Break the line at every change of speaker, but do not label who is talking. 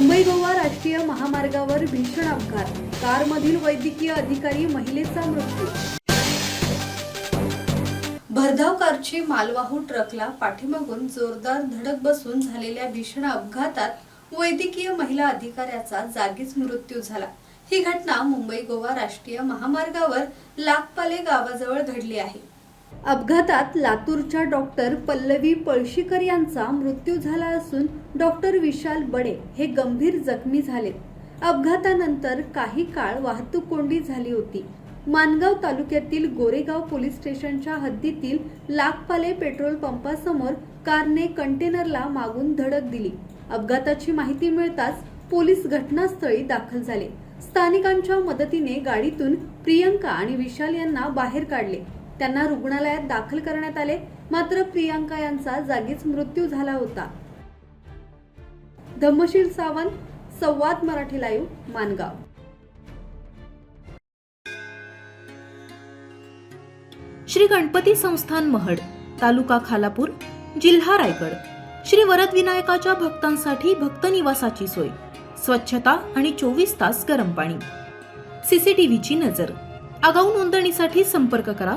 मुंबई गोवा राष्ट्रीय महामार्गावर भीषण अपघात. कारमधील वैद्यकीय अधिकारी महिलेचा मृत्यू. भरधाव कारची मालवाहू ट्रकला पाठीमागून जोरदार धडक बसून झालेल्या भीषण अपघातात वैद्यकीय महिला अधिकाऱ्याचा जागीच मृत्यू झाला. ही घटना मुंबई गोवा राष्ट्रीय महामार्गावर लाखपाले गावाजवळ घडली आहे. अपघातात लातूरच्या डॉक्टर पल्लवी पळशीकर यांचा मृत्यू झाला असून डॉक्टर विशाल बडे हे गंभीर जखमी झाले. अपघातानंतर काही काळ वाहतूक कोंडी झाली होती. मानगाव तालुक्यातील गोरेगाव पोलीस स्टेशनच्या हद्दीतील लाखपाले पेट्रोल पंपासमोर कारने कंटेनरला मागून धडक दिली. अपघाताची माहिती मिळताच पोलीस घटनास्थळी दाखल झाले. स्थानिकांच्या मदतीने गाडीतून प्रियंका आणि विशाल यांना बाहेर काढले. त्यांना रुग्णालयात दाखल करण्यात आले. मात्र प्रियांका यांचा जागीच मृत्यू झाला होता. धम्मशील सावंत संवाद मराठी लाईव्ह मानगाव.
श्री गणपती संस्थान महड तालुका खालापूर जिल्हा रायगड. श्री वरद विनायकाच्या भक्तांसाठी भक्त निवासाची सोय स्वच्छता आणि चोवीस तास गरम पाणी. सीसीटीव्हीची नजर. आगाऊ नोंदणीसाठी संपर्क करा